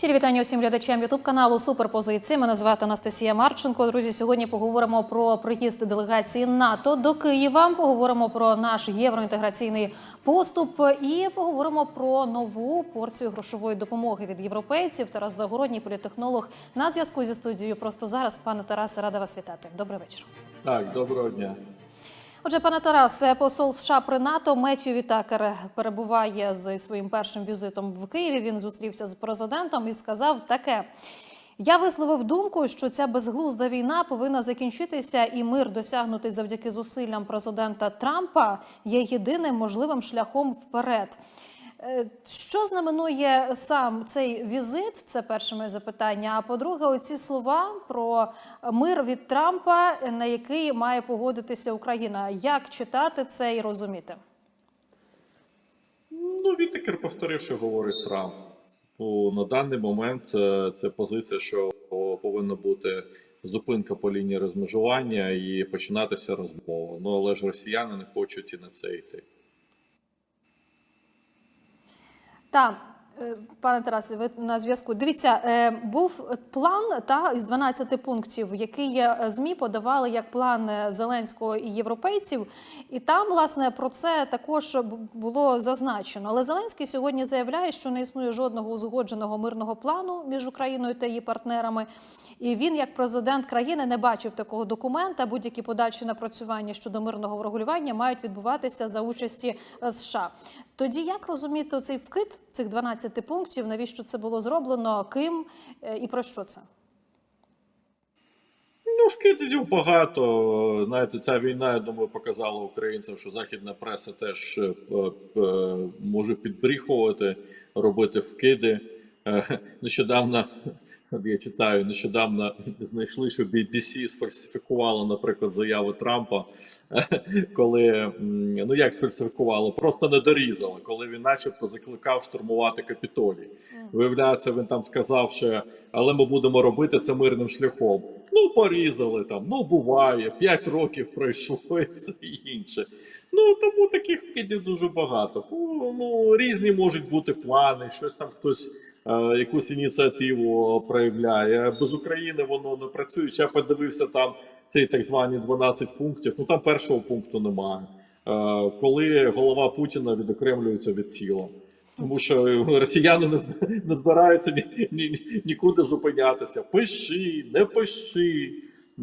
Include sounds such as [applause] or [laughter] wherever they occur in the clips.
Щирі вітання усім глядачам Ютуб каналу Суперпозиції. Мене звати Анастасія Марченко. Друзі, сьогодні поговоримо про приїзд делегації НАТО до Києва. Поговоримо про наш євроінтеграційний поступ і поговоримо про нову порцію грошової допомоги від європейців. Тарас Загородній, політехнолог, на зв'язку зі студією. Просто зараз, пане Тарасе, рада вас вітати. Добрий вечір. Так, доброго дня. Отже, пане Тарасе, посол США при НАТО Меттью Вітакер перебуває зі своїм першим візитом в Києві. Він зустрівся з президентом і сказав таке. Я висловив думку, що ця безглузда війна повинна закінчитися, і мир, досягнутий завдяки зусиллям президента Трампа, є єдиним можливим шляхом вперед. Е, Що знаменує сам цей візит? Це перше моє запитання. А по-друге, оці слова про мир від Трампа, на який має погодитися Україна. Як читати це і розуміти? Ну, Вітекер повторив, що говорить Трамп. Ну, на даний момент е, це позиція, що повинна бути зупинка по лінії розмежування і починатися розмова. Ну але ж росіяни не хочуть і на це йти. Так, е, пане Тарасе, ви на зв'язку. Дивіться, е, був план та із 12 пунктів, який е, змі подавали як план Зеленського і європейців. І там, власне, про це також було зазначено. Але Зеленський сьогодні заявляє, що не існує жодного узгодженого мирного плану між Україною та її партнерами. І він, як президент країни, не бачив такого документа. Будь-які подальші напрацювання щодо мирного врегулювання мають відбуватися за участі США. Тоді як розуміти цей вкид цих 12 пунктів? Навіщо це було зроблено? Ким е, і про що це? Ну, вкидів багато. Знаєте, ця війна, я думаю, показала українцям, що західна преса теж е, е, може підбріхувати, робити вкиди. Нещодавно, от я читаю, нещодавно знайшли, що BBC сфальсифікувало, наприклад, заяву Трампа, [laughs] коли ну як сфальсифікувало, просто не дорізали, коли він, начебто, закликав штурмувати Капітолій. Виявляється, він там сказав, що але ми будемо робити це мирним шляхом. Ну, порізали там, ну буває, 5 років пройшло і все інше. Ну тому таких вкидів дуже багато. Ну, різні можуть бути плани, щось там хтось якусь ініціативу проявляє. Без України воно не працює. Я подивився там цей так звані 12 пунктів. Ну там першого пункту немає. Е, коли голова Путіна відокремлюється від тіла. Тому що росіяни не, не збираються ні, ні, нікуди зупинятися. Пиши, не пиши.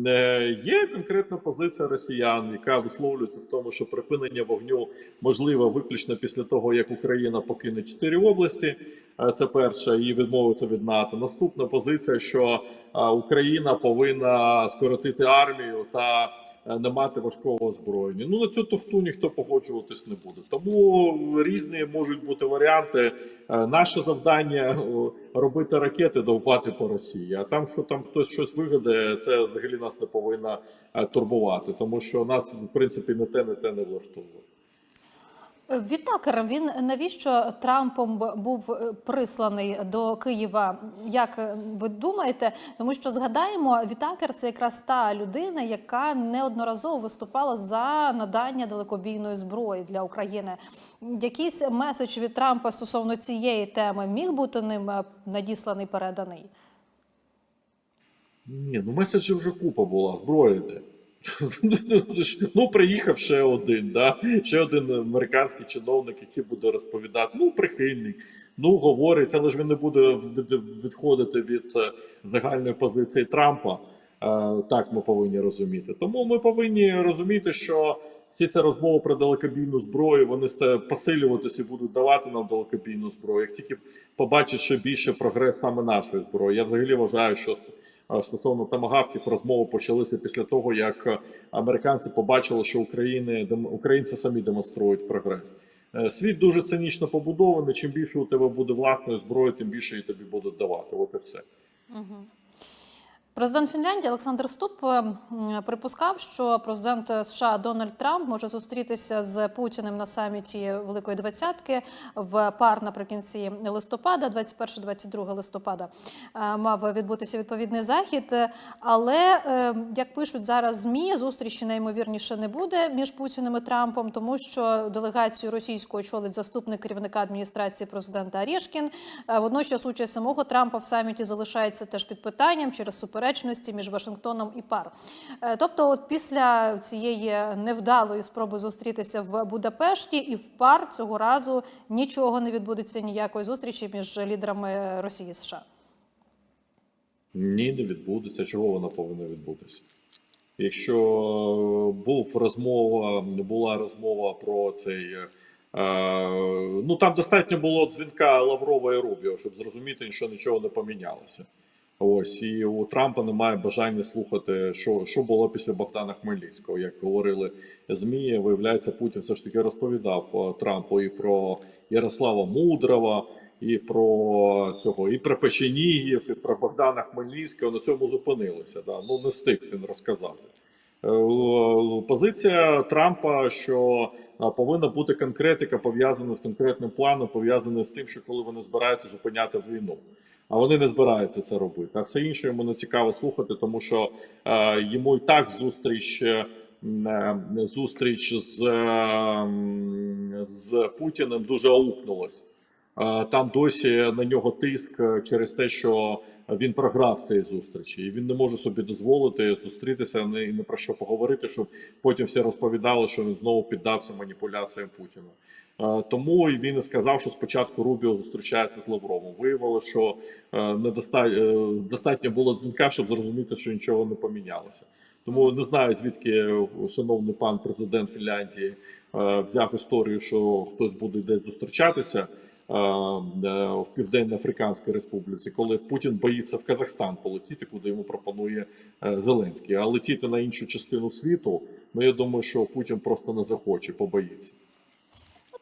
Е, Є конкретна позиція росіян, яка висловлюється в тому, що припинення вогню можливе виключно після того, як Україна покине чотири області. Е, Це перше, і відмовиться від НАТО. Наступна позиція, що е, Україна повинна скоротити армію та не мати важкого озброєння. Ну на цю тофту ніхто погоджуватись не буде. Тому різні можуть бути варіанти. Е, Наше завдання робити ракети, довбати по Росії. А там, що там хтось щось вигадає, це взагалі нас не повинно е, турбувати, тому що нас в принципі не те, не те не влаштовує. Вітакер, він навіщо Трампом був е, присланий до Києва? Як ви думаєте? Тому що згадаємо, Вітакер це якраз та людина, яка неодноразово виступала за надання далекобійної зброї для України. Якийсь меседж від Трампа стосовно цієї теми міг бути ним е, надісланий, переданий? Ні, ну меседжів вже купа була, зброя йде. [laughs] Ну, приїхав ще один, да? ще один американський чиновник, який буде розповідати. Ну, прихильник, ну говорить, але ж він не буде відходити від е, загальної позиції Трампа. Е, Так ми повинні розуміти. Тому ми повинні розуміти, що всі ці розмови про далекобійну зброю вони посилюватися і будуть давати нам далекобійну зброю. Як тільки побачать ще більше прогрес саме нашої зброї, я взагалі вважаю, що стосовно тамагавків розмови почалися після того, як е, американці побачили, що України українці самі демонструють прогрес. Е, Світ дуже цинічно побудований. Чим більше у тебе буде власної зброї, тим більше її тобі будуть давати. От і все. Президент Фінляндії Олександр Ступ е, припускав, що президент США Дональд Трамп може зустрітися з Путіним на саміті Великої Двадцятки в пар наприкінці листопада, 21-22 листопада, е, мав відбутися відповідний захід. Але е, як пишуть зараз змі, зустрічі найімовірніше не буде між Путіним і Трампом, тому що делегацію російську очолить заступник керівника адміністрації президента Арєшкін. Водночас участь самого Трампа в саміті залишається теж під питанням через суперечності між Вашингтоном і пар. Е, Тобто, от після цієї невдалої спроби зустрітися в Будапешті і в пар цього разу нічого не відбудеться ніякої зустрічі між лідерами Росії і США. Ні, не відбудеться. Чого вона повинна відбутися? Якщо був розмова, була розмова про цей. е, ну там достатньо було дзвінка Лаврова і Рубіо, щоб зрозуміти, що нічого не помінялося. Ось і у Трампа немає бажання слухати, що, що було після Богдана Хмельницького. Як говорили ЗМІ, виявляється, Путін все ж таки розповідав Трампу і про Ярослава Мудрого, і про цього, і про Печенігів, і про Богдана Хмельницького. На цьому зупинилися. Да? Ну не встиг він розказати. Е, Позиція Трампа, що повинна бути конкретика пов'язана з конкретним планом, пов'язана з тим, що коли вони збираються зупиняти війну. А вони не збираються це робити. А все інше йому не цікаво слухати, тому що е, йому і так зустріч, е, е, зустріч з, е, з Путіним дуже аукнулась. Там досі на нього тиск через те, що він програв цій зустрічі, і він не може собі дозволити зустрітися і не про що поговорити, щоб потім всі розповідали, що він знову піддався маніпуляціям Путіна. Е, Тому він сказав, що спочатку Рубіо зустрічається з Лавровим. Виявилося, що е, е, достатньо було дзвінка, щоб зрозуміти, що нічого не помінялося. Тому не знаю, звідки шановний пан президент Фінляндії взяв історію, що хтось буде десь зустрічатися в Південно-Африканській Республіці, коли Путін боїться в Казахстан полетіти, куди йому пропонує Зеленський. А летіти на іншу частину світу, ну я думаю, що Путін просто не захоче, побоїться.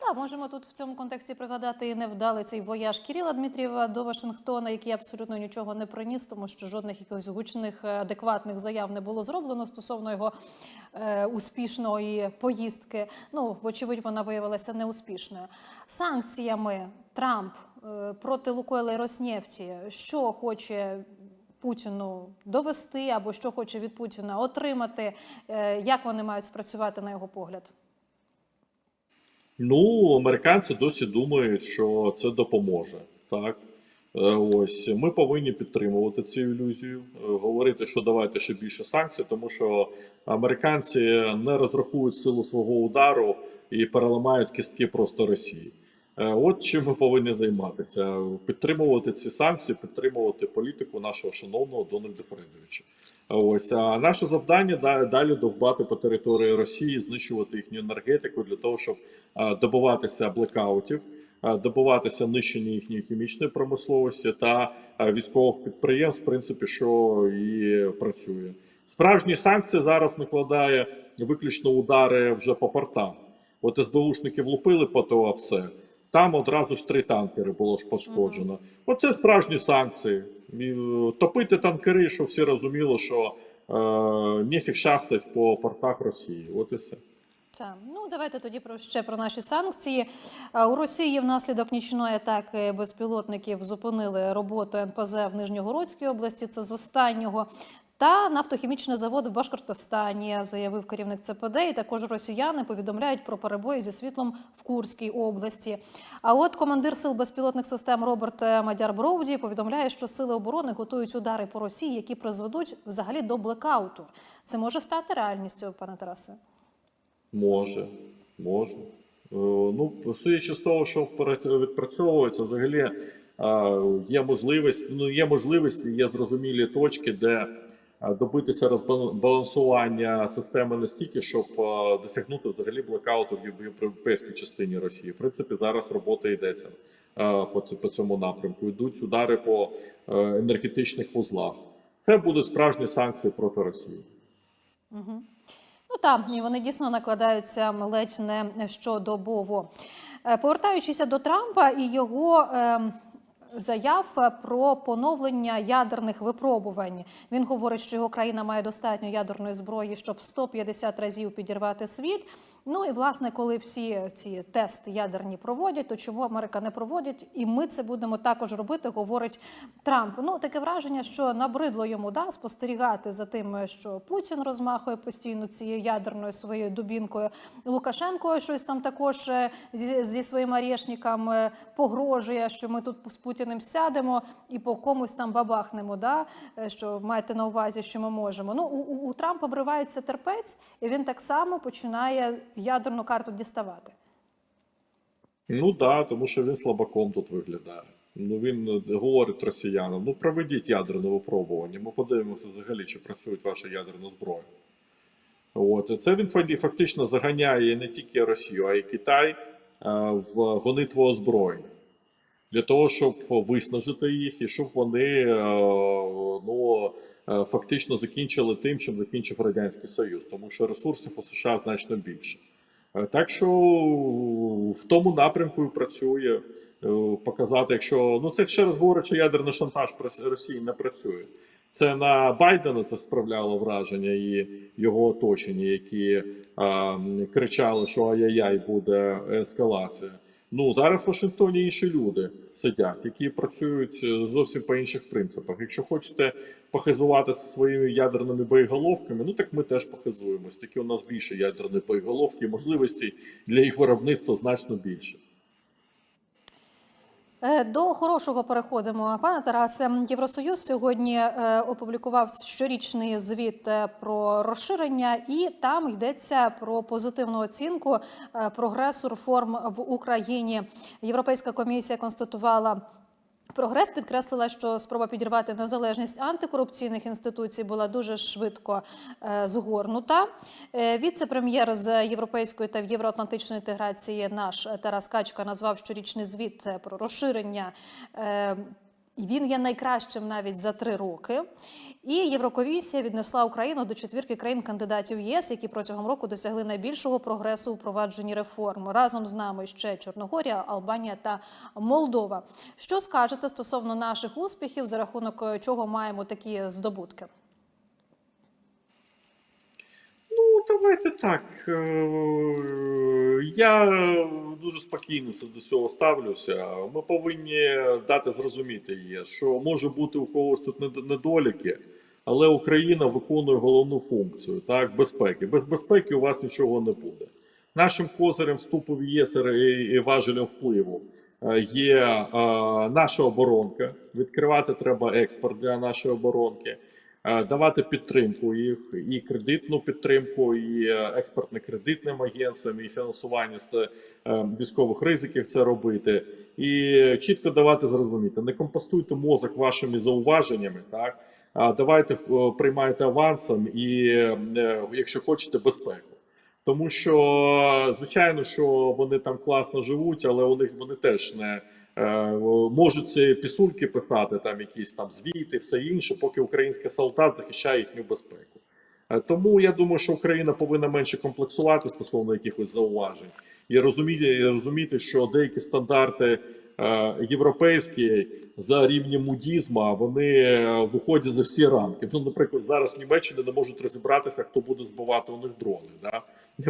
Так, можемо тут в цьому контексті пригадати і невдалий цей вояж Кіріла Дмитрієва до Вашингтона, який абсолютно нічого не приніс, тому що жодних якихось гучних е, адекватних заяв не було зроблено стосовно його е, успішної поїздки. Ну, вочевидь, вона виявилася неуспішною. Санкціями Трамп е, проти Лукойла і Роснефті, що хоче Путіну довести, або що хоче від Путіна отримати, е, як вони мають спрацювати на його погляд? Ну, американці досі думають, що це допоможе. Так. Е, Ось ми повинні підтримувати цю ілюзію, е, говорити, що давайте ще більше санкцій, тому що американці не розрахують силу свого удару і переламають кістки просто Росії. Е, От чим ми повинні займатися: підтримувати ці санкції, підтримувати політику нашого шановного Дональда Фредовича. Ось а наше завдання да- далі довбати по території Росії, знищувати їхню енергетику для того, щоб е, добиватися блекаутів, е, добиватися нищення їхньої хімічної промисловості та військових підприємств, в принципі, що і працює. Справжні санкції зараз накладає виключно удари вже по портам. От СБУшники влупили по ТО, все. Там одразу ж три танкери було ж пошкоджено. Оце справжні санкції. Е, Топити танкери, щоб всі розуміли, що е, нефіг шастать по портах Росії. От і все. Так, ну давайте тоді про ще про наші санкції. У Росії внаслідок нічної атаки безпілотників зупинили роботу НПЗ в Нижньогородській області. Це з останнього. Та нафтохімічний завод в Башкортостані заявив керівник ЦПД. І також росіяни повідомляють про перебої зі світлом в Курській області. А от командир сил безпілотних систем Роберт Мадяр Броуді повідомляє, що сили оборони готують удари по Росії, які призведуть взагалі до блекауту. Це може стати реальністю, пане Тарасе. Може, може. Е, Ну, судячи з того, що відпрацьовується, взагалі є можливість, ну є можливості, є зрозумілі точки, де добитися розбалансування системи настільки, щоб е, досягнути взагалі блокауту в європейській частині Росії. В принципі, зараз робота йдеться е, по, цьому напрямку. Йдуть удари по е, енергетичних вузлах. Це будуть справжні санкції проти Росії. Ну так, і вони дійсно накладаються ледь не щодобово. Е, Повертаючися до Трампа і його ем, заяв е, про поновлення ядерних випробувань. Він говорить, що його країна має достатньо ядерної зброї, щоб 150 разів підірвати світ. Ну і власне, коли всі ці тести ядерні проводять, то чому Америка не проводить? І ми це будемо також робити, говорить Трамп. Ну таке враження, що набридло йому да спостерігати за тим, що Путін розмахує постійно цією ядерною своєю дубінкою. Лукашенко щось там також е, зі, зі своїм арешником е, погрожує, що ми тут з Путіним сядемо і по комусь там бабахнемо. Да? е, Що маєте на увазі, що ми можемо. Ну у, у, Трампа вривається терпець, і він так само починає ядерну карту діставати. Ну так, да, тому що він слабаком тут виглядає. Ну він е, говорить росіянам: ну проведіть ядерне випробування. Ми подивимося взагалі, чи працює ваша ядерна зброя. От це він фактично заганяє не тільки Росію, а й Китай е, в гонитву озброєння. Для того, щоб виснажити їх, і щоб вони е, ну, е, фактично закінчили тим, чим закінчив Радянський Союз, тому що ресурсів у США значно більше. Е, Так що в тому напрямку і працює е, показати, якщо ну це ще раз говорить, що ядерний шантаж Росії не працює. Це на Байдена це справляло враження і його оточення, які а, кричали, що ай-яй-яй буде ескалація. Ну зараз в Вашингтоні інші люди сидять, які працюють е, зовсім по інших принципах. Якщо хочете похизуватися своїми ядерними боєголовками, ну так ми теж похизуємось. Тільки у нас більше ядерної боєголовки, можливостей для їх виробництва значно більше. Е, До хорошого переходимо. Пане Тарасе, Євросоюз сьогодні е, опублікував щорічний звіт е, про розширення, і там йдеться про позитивну оцінку прогресу реформ в Україні. Європейська комісія констатувала. Прогрес підкреслила, що спроба підірвати незалежність антикорупційних інституцій була дуже швидко е, згорнута. Е, Віце-прем'єр з європейської та євроатлантичної інтеграції наш Тарас Качка назвав щорічний звіт е, про розширення. Він є найкращим навіть за три роки. І Єврокомісія віднесла Україну до четвірки країн-кандидатів ЄС, які протягом року досягли найбільшого прогресу у провадженні реформ. Разом з нами ще Чорногорія, Албанія та Молдова. Що скажете стосовно наших успіхів, за рахунок е, чого маємо такі здобутки? Ну, давайте так. е, Я дуже спокійно до цього ставлюся. Ми повинні дати зрозуміти є, що може бути у когось тут недоліки, але Україна виконує головну функцію так, безпеки. Без безпеки у вас нічого не буде. Нашим козирем вступу в ЄС і важелем впливу е, є е, наша оборонка. Відкривати треба експорт для нашої оборонки. Е, давати підтримку їх і кредитну підтримку, і експортно-кредитним агентствам, і фінансування з е, військових ризиків це робити, і чітко давати зрозуміти, не компостуйте мозок вашими зауваженнями, так а давайте е, приймайте авансом і, якщо хочете, безпеку. Тому що, звичайно, що вони там класно живуть, але у них вони теж не можуть ці пісульки писати, там якісь там звіти, все інше, поки український солдат захищає їхню безпеку. Е, Тому я думаю, що Україна повинна менше комплексувати стосовно якихось зауважень і розуміти, розуміти, що деякі стандарти е, європейські за рівнем мудізма вони е, виходять за всі рамки. Ну, наприклад, зараз в Німеччині не можуть розібратися, хто буде збивати у них дрони. Да?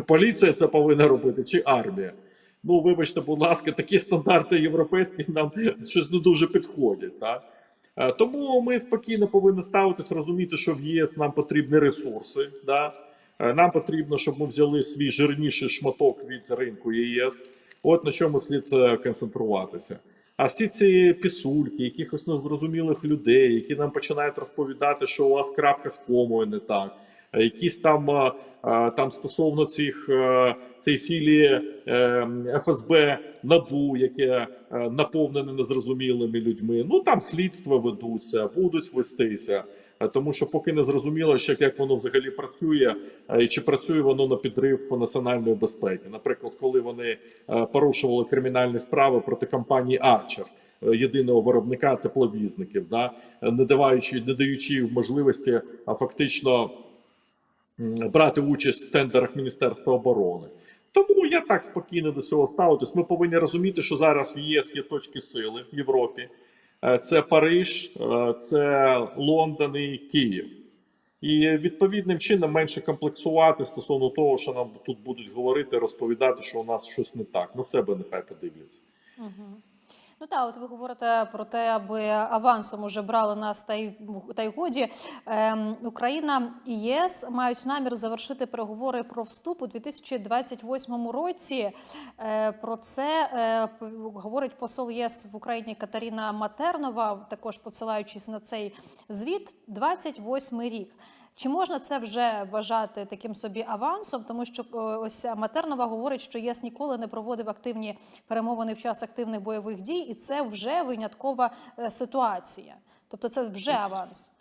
Поліція це повинна робити чи армія. Ну, вибачте, будь ласка, такі стандарти європейські нам щось не дуже підходять. Так? Е, Тому ми спокійно повинні ставитись, розуміти, що в ЄС нам потрібні ресурси. Да? Е, Нам потрібно, щоб ми взяли свій жирніший шматок від ринку ЄС. От на чому слід е, концентруватися. А всі ці пісульки, якихось незрозумілих людей, які нам починають розповідати, що у вас крапка з комою не так. Е, Якісь там, е, е, там стосовно цих цієї філії ФСБ НАБУ, яке наповнене незрозумілими людьми. Ну там слідства ведуться, будуть вестися. Тому що поки не зрозуміло, ще як воно взагалі працює, і чи працює воно на підрив національної безпеки. Наприклад, коли вони порушували кримінальні справи проти компанії Арчер, єдиного виробника тепловізників, да, не даючи, не даючи можливості а фактично брати участь в тендерах Міністерства оборони. Тому я так спокійно до цього ставитись. Ми повинні розуміти, що зараз в ЄС є точки сили в Європі. Е, Це Париж, е, це Лондон і Київ. І відповідним чином менше комплексувати стосовно того, що нам тут будуть говорити, розповідати, що у нас щось не так. На себе нехай подивляться. Ну так, от ви говорите про те, аби авансом уже брали нас та й та й годі. Ем, Україна і ЄС мають намір завершити переговори про вступ у 2028 році. Е, про це е, говорить посол ЄС в Україні Катерина Матернова, також посилаючись на цей звіт. 28 рік. Чи можна це вже вважати таким собі авансом? Тому що е, ось Матернова говорить, що ЄС ніколи не проводив активні перемовини в час активних бойових дій, і це вже виняткова е, ситуація. Тобто, це вже аванс.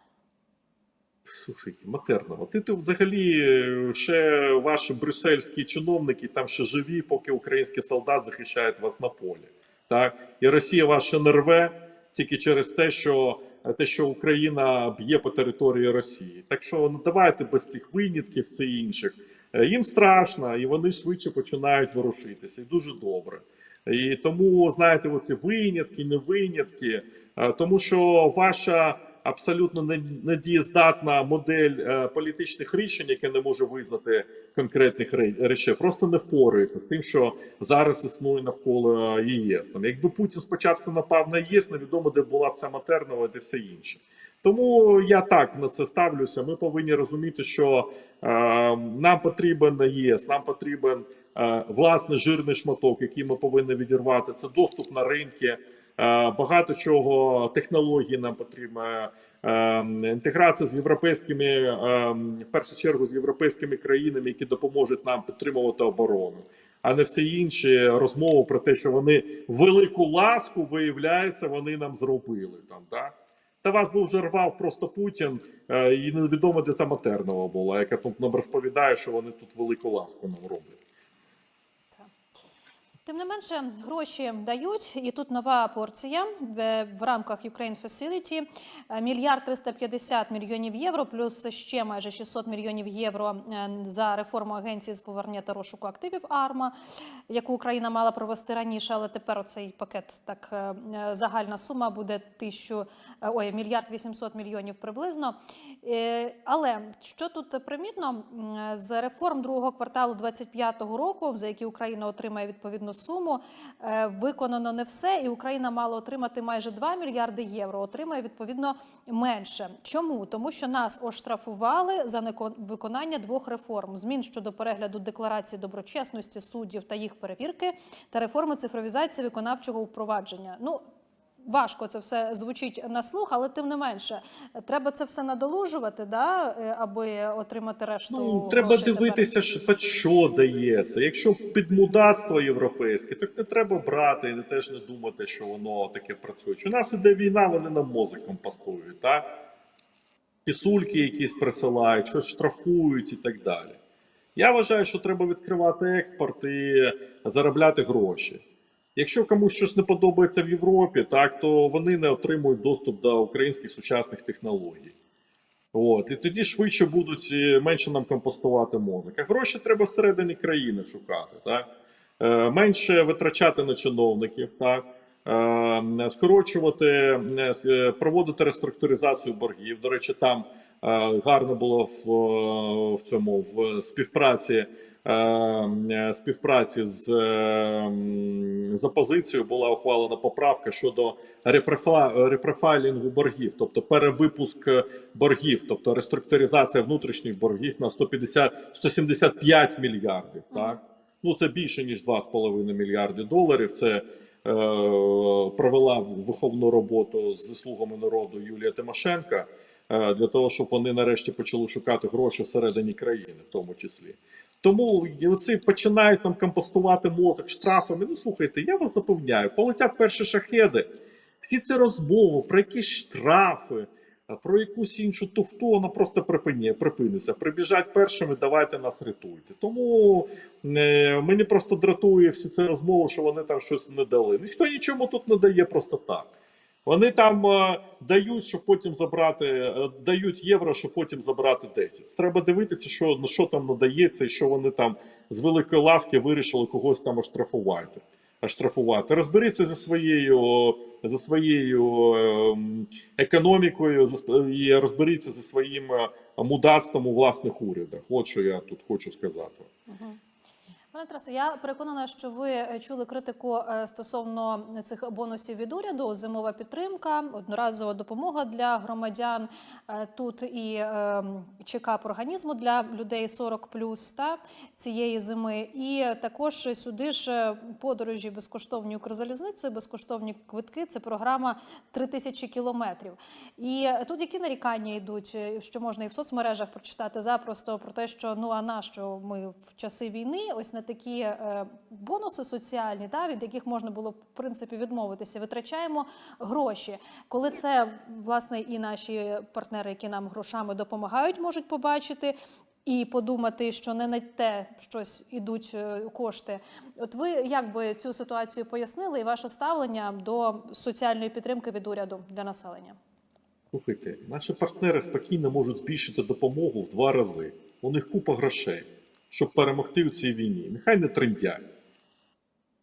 Слушайте, Матернова, ти тут взагалі е, ще ваші брюссельські чиновники там ще живі, поки український солдат захищає вас на полі. Так? І Росія вас ще не рве тільки через те, що те, що Україна б'є по території Росії. Так що ну, давайте без цих винятків це інших. Е, Їм страшно, і вони швидше починають ворушитися. І дуже добре. І тому, знаєте, оці винятки, не винятки, е, тому що ваша абсолютно не- недієздатна модель е, політичних рішень, яке не може визнати конкретних речей, просто не впорається з тим, що зараз існує навколо ЄС. Там, якби Путін спочатку напав на ЄС, невідомо, де була б ця Матернова, де все інше. Тому я так на це ставлюся. Ми повинні розуміти, що е, нам потрібен ЄС, нам потрібен е, власний жирний шматок, який ми повинні відірвати. Це доступ на ринки. Е, Багато чого технологій нам потрібна е, інтеграція з європейськими, е, в першу чергу з європейськими країнами, які допоможуть нам підтримувати оборону, а не всі інші розмови про те, що вони велику ласку виявляється, вони нам зробили там. Так? Та вас би вже рвав просто Путін, і невідомо, де та Матернова була, яка тут нам розповідає, що вони тут велику ласку нам роблять. Тим не менше, гроші дають, і тут нова порція в, рамках Ukraine Facility. Е, Мільярд 350 мільйонів євро, плюс ще майже 600 мільйонів євро е, за реформу агенції з повернення та розшуку активів АРМА, яку Україна мала провести раніше, але тепер оцей пакет так е, загальна сума буде тисячу ой, мільярд 800 мільйонів приблизно. Але що тут примітно з реформ другого кварталу 25-го року, за які Україна отримає відповідну суму, е, виконано не все, і Україна мала отримати майже 2 мільярди євро. Отримає відповідно менше. Чому? Тому що нас оштрафували за виконання двох реформ: змін щодо перегляду декларації доброчесності суддів та їх перевірки, та реформи цифровізації виконавчого впровадження. Ну Важко це все звучить на слух, але тим не менше, треба це все надолужувати, да, е, аби отримати решту. Ну, треба дивитися, що, що дається. Якщо підмудацтво європейське, так не треба брати і теж не думати, що воно таке працює. У нас іде війна, вони нам мозок компостують, так? Пісульки якісь присилають, щось штрафують і так далі. Я вважаю, що треба відкривати експорт і заробляти гроші. Якщо комусь щось не подобається в Європі, так то вони не отримують доступ до українських сучасних технологій. От, і тоді швидше будуть е, менше нам компостувати мозок. А гроші треба всередині країни шукати, так? Е, менше витрачати на чиновників, так? Е, скорочувати, проводити реструктуризацію боргів. До речі, там гарно було в, в цьому в співпраці. Е, е, Співпраці з, е, з опозицією була ухвалена поправка щодо репрофайлінгу боргів, тобто перевипуск боргів, тобто реструктуризація внутрішніх боргів на 150, 175 мільярдів. Так? Ну це більше ніж 2,5 мільярди доларів. Це е, провела виховну роботу з слугами народу Юлія Тимошенка для того, щоб вони нарешті почали шукати гроші всередині країни, в тому числі. Тому оці починають нам компостувати мозок штрафами. Ну слухайте, я вас запевняю, полетять перші шахеди. Всі ці розмови про якісь штрафи, про якусь іншу туфту, вона просто припині, припиниться. Прибіжать першими, давайте нас рятуйте. Тому е, мені просто дратує всі ці розмови, що вони там щось не дали. Ніхто нічому тут не дає просто так. Вони там е, дають, щоб потім забрати, е, дають євро, щоб потім забрати 10. Треба дивитися, що, ну, що там надається, і що вони там з великої ласки вирішили когось там оштрафувати. штрафувати. Розберіться зі своєю, за своєю ем, економікою за і розберіться зі своїм е, мудацтвом у власних урядах. От що я тут хочу сказати. Пане Тарасе, я переконана, що ви е, чули критику е, стосовно цих бонусів від уряду. Зимова підтримка, одноразова допомога для громадян. Е, Тут і е, чекап організму для людей 40 та цієї зими. І також сюди ж подорожі безкоштовні Укрзалізницею, безкоштовні квитки. Це програма 3000 кілометрів. І тут які нарікання йдуть, що можна і в соцмережах прочитати запросто про те, що ну а на що ми в часи війни, ось на такі е, бонуси соціальні, та від яких можна було в принципі відмовитися, витрачаємо гроші. Коли це власне і наші партнери, які нам грошами допомагають, можуть побачити. І подумати, що не на те щось ідуть е, кошти. От ви як би цю ситуацію пояснили, і ваше ставлення до соціальної підтримки від уряду для населення? Слухайте, наші партнери спокійно можуть збільшити допомогу в два рази. У них купа грошей, щоб перемогти у цій війні. Нехай не трендять.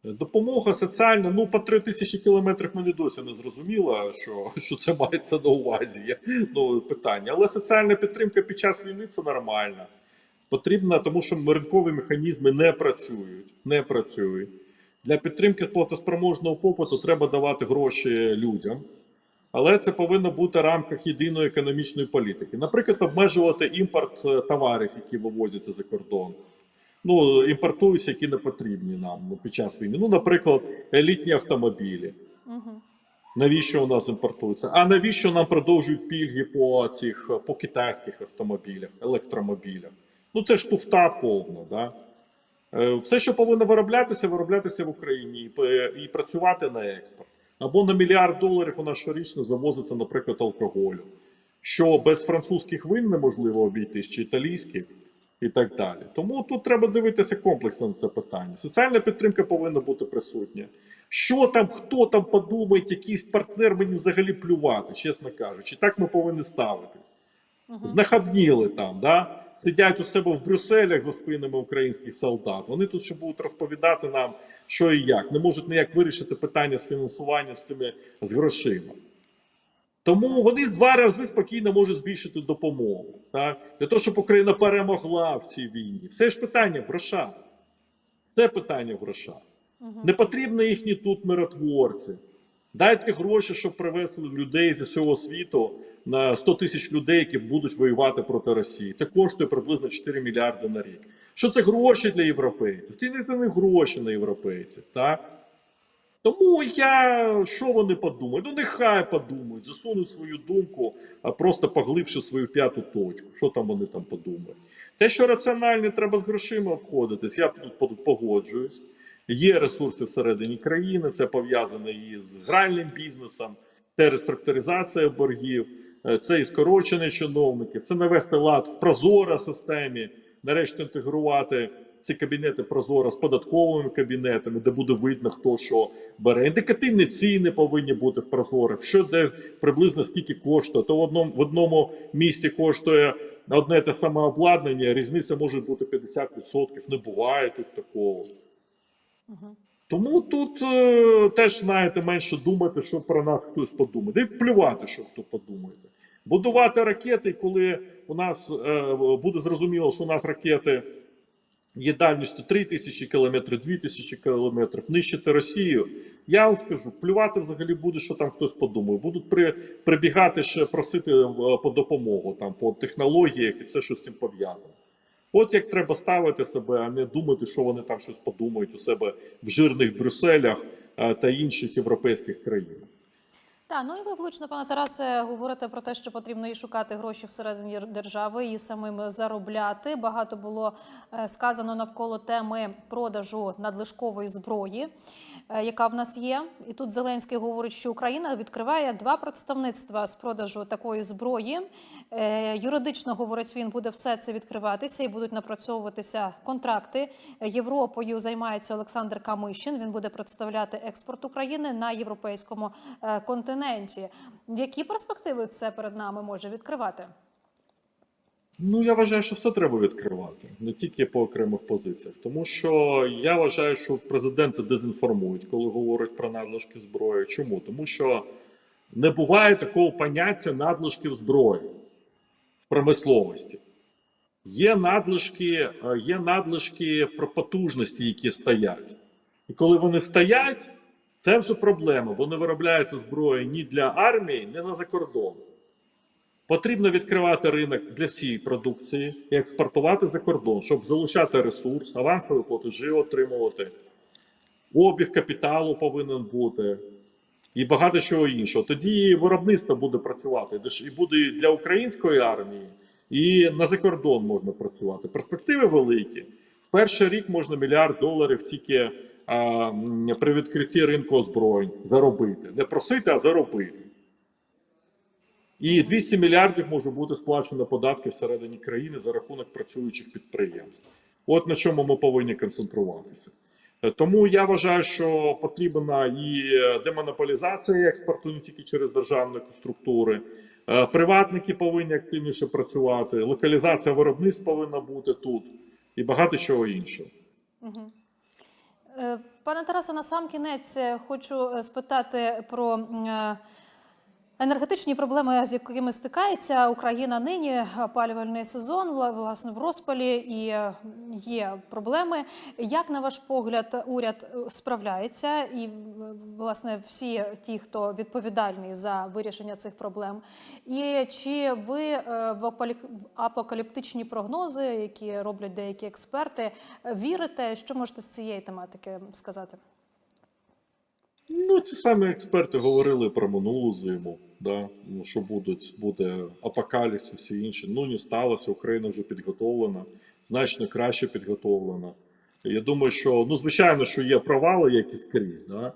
Допомога соціальна, ну по 3 тисячі кілометрів мені досі не зрозуміло, що, що це мається на увазі. Є, Ну, питання. Але соціальна підтримка під час війни це нормально. Потрібна, тому що ринкові механізми не працюють. Не працюють. Для підтримки платоспроможного попиту треба давати гроші людям. Але це повинно бути в рамках єдиної економічної політики. Наприклад, обмежувати імпорт е, товарів, які вивозяться за кордон. Ну, імпортуються, які не потрібні нам ну, під час війни. Ну, наприклад, елітні автомобілі. Угу. Навіщо у нас імпортуються? А навіщо нам продовжують пільги по цих по китайських автомобілях, електромобілях? Ну це ж туфта повна, да? Е, Все, що повинно вироблятися, вироблятися в Україні і працювати на експорт. Або на мільярд доларів у нас щорічно завозиться, наприклад, алкоголю, що без французьких вин неможливо обійтись, чи італійських, і так далі. Тому тут треба дивитися комплексно на це питання. Соціальна підтримка повинна бути присутня. Що там, хто там подумає, якийсь партнер мені взагалі плювати, чесно кажучи. Так ми повинні ставитись. Знахабніли там, да? Сидять у себе в Брюсселях за спинами українських солдат. Вони тут ще будуть розповідати нам, що і як. Не можуть ніяк вирішити питання з фінансуванням з тими з грошима. Тому вони два рази спокійно можуть збільшити допомогу. Так? Для того, щоб Україна перемогла в цій війні. Все ж питання в грошах. Це питання в грошах. Не потрібні їхні тут миротворці. Дайте гроші, щоб привезли людей зі всього світу на 100 тисяч людей, які будуть воювати проти Росії. Це коштує приблизно 4 мільярди на рік. Що це гроші для європейців? Ці це не гроші на європейців. Так? Тому я що вони подумають? Ну нехай подумають, засунуть свою думку, а просто поглибши свою п'яту точку. Що там вони там подумають? Те, що раціонально треба з грошима обходитись, я тут погоджуюсь. Є ресурси всередині країни, це пов'язано і з гральним бізнесом, це реструктуризація боргів, це і скорочення чиновників, це навести лад в прозоро системі, нарешті інтегрувати ці кабінети прозоро з податковими кабінетами, де буде видно, хто що бере. Індикативні ціни повинні бути в прозорих, що де приблизно скільки коштує. То в одному в одному місті коштує одне те саме обладнання, різниця може бути 50%. Не буває тут такого. Тому тут е, теж знаєте менше думати, що про нас хтось подумає. І плювати, що хто подумає. Будувати ракети, коли у нас е, буде зрозуміло, що у нас ракети є дальністю 3 тисячі кілометрів, 2 тисячі кілометрів, нищити Росію. Я вам скажу, плювати взагалі буде, що там хтось подумає. Будуть при, прибігати ще просити е, по допомогу там, по технологіях і все, що з цим пов'язано. От як треба ставити себе, а не думати, що вони там щось подумають у себе в жирних Брюсселях е, та інших європейських країнах. Так, ну і ви влучно, пане Тарасе, говорите про те, що потрібно і шукати гроші всередині держави і самим заробляти. Багато було е, сказано навколо теми продажу надлишкової зброї, е, яка в нас є. І тут Зеленський говорить, що Україна відкриває два представництва з продажу такої зброї. Е, Юридично говорить він, буде все це відкриватися і будуть напрацьовуватися контракти. Європою займається Олександр Камишин. Він буде представляти експорт України на європейському е, континенті. Які перспективи це перед нами може відкривати? Ну, я вважаю, що все треба відкривати, не тільки по окремих позиціях. Тому що я вважаю, що президенти дезінформують, коли говорять про надлишки зброї. Чому? Тому що не буває такого поняття надлишків зброї в промисловості. Є надлишки, е, є надлишки про потужності, які стоять. І коли вони стоять, це вже проблема, бо не виробляється зброя ні для армії, ні на закордон. Потрібно відкривати ринок для всієї продукції і експортувати за кордон, щоб залучати ресурс, авансові платежі отримувати. Обіг капіталу повинен бути і багато чого іншого. Тоді виробництво буде працювати і буде і для української армії, і на закордон можна працювати. Перспективи великі. В перший рік можна мільярд доларів тільки при відкритті ринку озброєнь заробити. Не просити, а заробити. І 200 мільярдів може бути сплачено податки всередині країни за рахунок працюючих підприємств. От на чому ми повинні концентруватися. Е, Тому я вважаю, що потрібна і е, демонополізація експорту не тільки через державні структури. Е, Приватники повинні активніше працювати, локалізація виробництв повинна бути тут і багато чого іншого. Е, Пане Тарасе, на сам кінець е, хочу е, спитати про е, енергетичні проблеми, з якими стикається Україна нині. Опалювальний сезон вла- власне в розпалі і е, є проблеми. Як на ваш погляд, уряд справляється, і власне всі ті, хто відповідальний за вирішення цих проблем? І чи ви е, в апокаліптичні прогнози, які роблять деякі експерти, вірите? Що можете з цієї тематики сказати? Ну, ці самі експерти говорили про минулу зиму, да? ну, що будуть, буде і всі інші. Ну, не сталося, Україна вже підготовлена, значно краще підготовлена. Я думаю, що ну, звичайно, що є провали якісь крізь, да?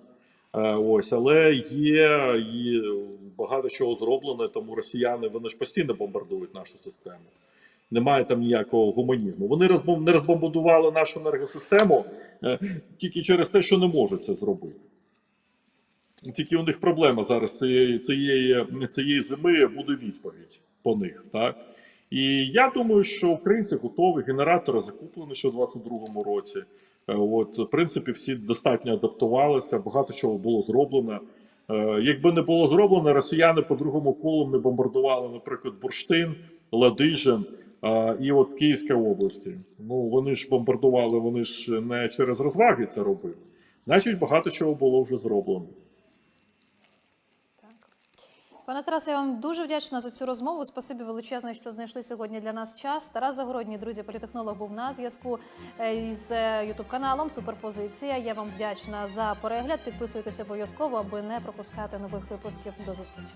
Е, ось, але є і багато чого зроблено, тому росіяни вони ж постійно бомбардують нашу систему. Немає там ніякого гуманізму. Вони розбом... не розбомбардували нашу енергосистему е, тільки через те, що не можуть це зробити. Тільки у них проблема зараз цієї, цієї, цієї зими буде відповідь по них. Так? І я думаю, що українці готові, генератори закуплені ще в 2022 році. Е, От, в принципі, всі достатньо адаптувалися, багато чого було зроблено. Е, Якби не було зроблено, росіяни по другому колу не бомбардували, наприклад, Бурштин, Ладижин е, і от в Київській області. Ну вони ж бомбардували, вони ж не через розваги це робили. Значить, багато чого було вже зроблено. Пане Тарасе, я вам дуже вдячна за цю розмову. Спасибі величезне, що знайшли сьогодні для нас час. Тарас Загородній, друзі, політехнолог, був на зв'язку е, із Ютуб каналом Суперпозиція. Я вам вдячна за перегляд. Підписуйтесь обов'язково, аби не пропускати нових випусків. До зустрічі.